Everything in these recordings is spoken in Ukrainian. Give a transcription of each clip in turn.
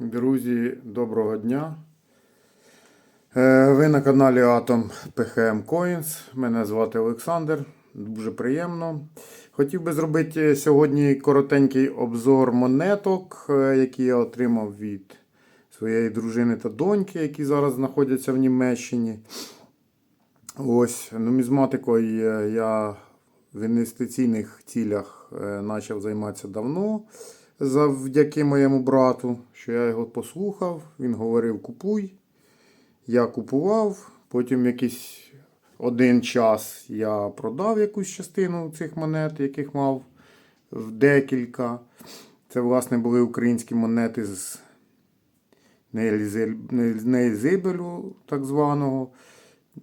Друзі, доброго дня. Е, Ви на каналі Atom PHM Coins. Мене звати Олександр. Дуже приємно. Хотів би зробити сьогодні коротенький обзор монеток, е, які я отримав від своєї дружини та доньки, які зараз знаходяться в Німеччині. Ось, нумізматикою е, я в інвестиційних цілях почав займатися давно. Завдяки моєму брату, що я його послухав, він говорив купуй. Я купував, потім якийсь один час я продав якусь частину цих монет, яких мав декілька. Це, власне, були українські монети з Нейзибелю, так званого.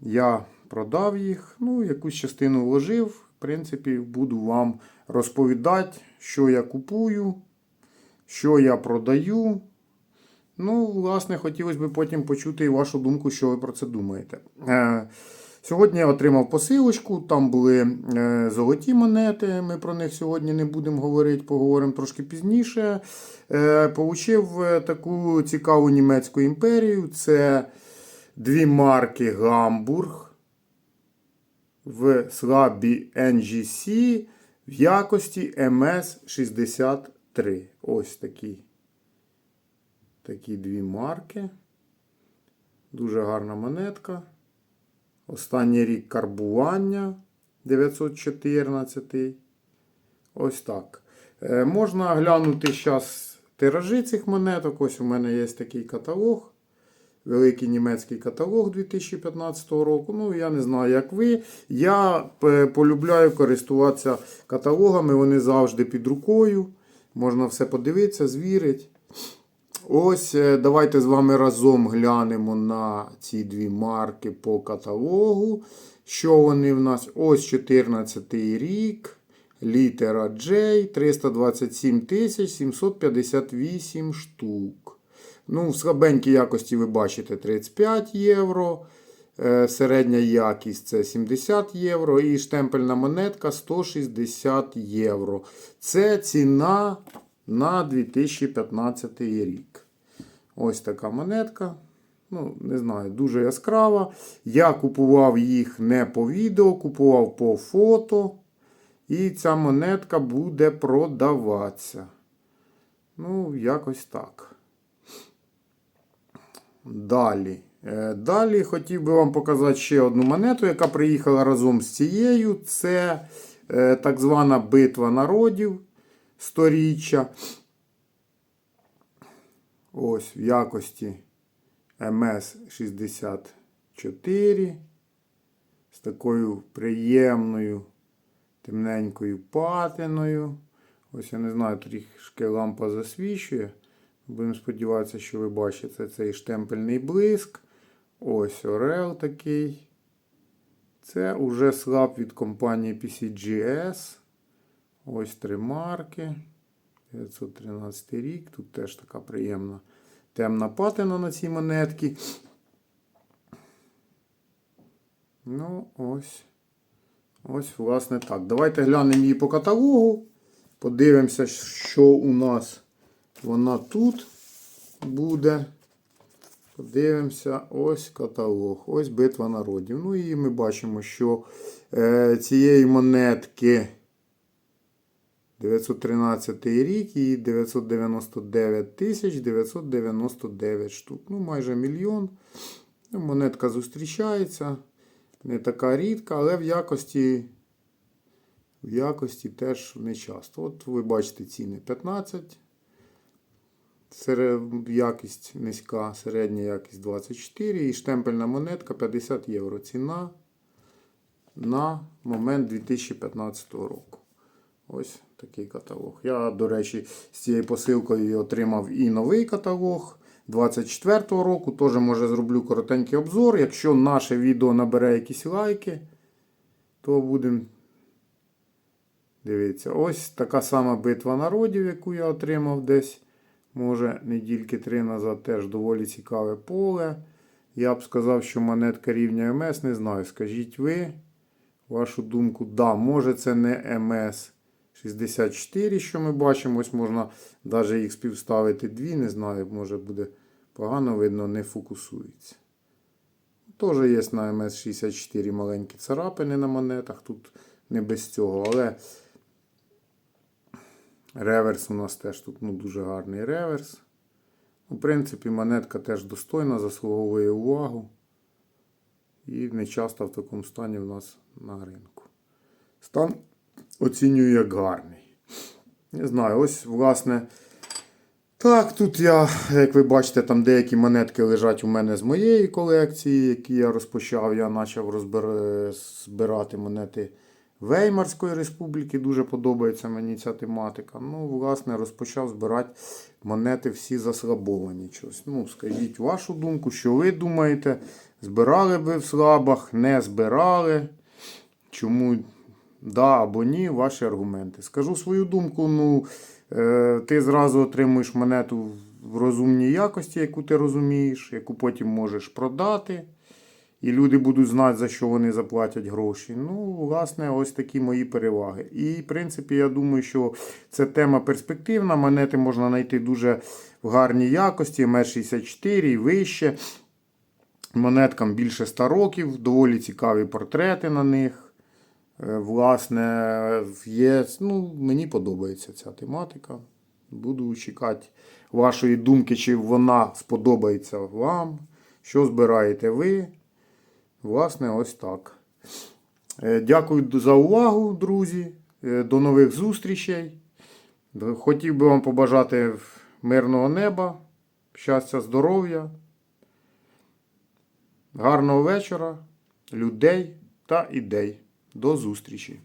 Я продав їх, ну, якусь частину вложив. В принципі, буду вам розповідати, що я купую, що я продаю. Ну, власне, хотілося б потім почути і вашу думку, що ви про це думаєте. Е, Сьогодні я отримав посилочку, там були е, золоті монети. Ми про них сьогодні не будемо говорити, поговоримо трошки пізніше. Е, Получив таку цікаву німецьку імперію. Це дві марки Гамбург в слабі NGC в якості MS63. Ось такі. Такі дві марки. Дуже гарна монетка. Останній рік карбування 914. Ось так. Е, можна глянути зараз тиражі цих монеток. Ось у мене є такий каталог. Великий німецький каталог 2015 року. Ну, я не знаю, як ви. Я е, полюбляю користуватися каталогами. Вони завжди під рукою. Можна все подивитися, звірити. Ось е, давайте з вами разом глянемо на ці дві марки по каталогу. Що вони в нас? Ось 14 рік. Літера J 327 758 штук. Ну, В слабенькій якості ви бачите 35 євро. Е, Середня якість це 70 євро. І штемпельна монетка 160 євро. Це ціна на 2015 рік. Ось така монетка. Ну, не знаю, дуже яскрава. Я купував їх не по відео, купував по фото. І ця монетка буде продаватися. Ну, якось так. Далі. Е, Далі хотів би вам показати ще одну монету, яка приїхала разом з цією. Це е, так звана битва народів сторіччя. Ось в якості МС-64 з такою приємною темненькою патиною. Ось я не знаю, трішки лампа засвічує. Будемо сподіватися, що ви бачите цей штемпельний блиск. Ось Орел такий. Це уже слаб від компанії PCGS. Ось три марки. 913 рік. Тут теж така приємна темна патина на цій монетці. Ну, ось. Ось, власне, так. Давайте глянемо її по каталогу. Подивимося, що у нас вона тут буде. Подивимося, ось каталог, ось битва народів. Ну і ми бачимо, що е, цієї монетки 913 рік і 999 тисяч 999 штук. Ну, майже мільйон. Ну, Монетка зустрічається. Не така рідка, але в якості в якості теж не часто. От ви бачите ціни 15. Якість низька, середня якість 24 і штемпельна монетка 50 євро. Ціна на момент 2015 року. Ось такий каталог. Я, до речі, з цією посилкою отримав і новий каталог 24-го року. Теж, може, зроблю коротенький обзор. Якщо наше відео набере якісь лайки, то будемо дивитися. Ось така сама битва народів, яку я отримав десь. Може, недільки три назад теж доволі цікаве поле. Я б сказав, що монетка рівня МС, не знаю. Скажіть ви вашу думку, да, може це не МС 64, що ми бачимо. Ось можна навіть їх співставити дві, не знаю, може буде погано видно, не фокусується. Теж є на МС-64 маленькі царапини на монетах, тут не без цього, але реверс у нас теж тут ну, дуже гарний реверс. У принципі, монетка теж достойна, заслуговує увагу. І не часто в такому стані в нас на ринку. Стан оцінюю як гарний. Не знаю, ось, власне. Так, тут я, як ви бачите, там деякі монетки лежать у мене з моєї колекції, які я розпочав. Я почав розбир... збирати монети Веймарської республіки. Дуже подобається мені ця тематика. Ну, власне, розпочав збирати монети всі заслабовані. Щось. Ну, скажіть вашу думку, що ви думаєте? Збирали би в слабах, не збирали. Чому да або ні, ваші аргументи. Скажу свою думку, ну, е, ти зразу отримуєш монету в розумній якості, яку ти розумієш, яку потім можеш продати. І люди будуть знати, за що вони заплатять гроші. Ну, власне, ось такі мої переваги. І, в принципі, я думаю, що це тема перспективна. Монети можна знайти дуже в гарній якості, МС64 і вище. Монеткам більше 100 років, доволі цікаві портрети на них. Е, Власне, є, ну, мені подобається ця тематика. Буду чекати вашої думки, чи вона сподобається вам. Що збираєте ви? Власне, ось так. Е, Дякую за увагу, друзі. Е, До нових зустрічей. Хотів би вам побажати мирного неба, щастя, здоров'я, гарного вечора, людей та ідей. До зустрічі!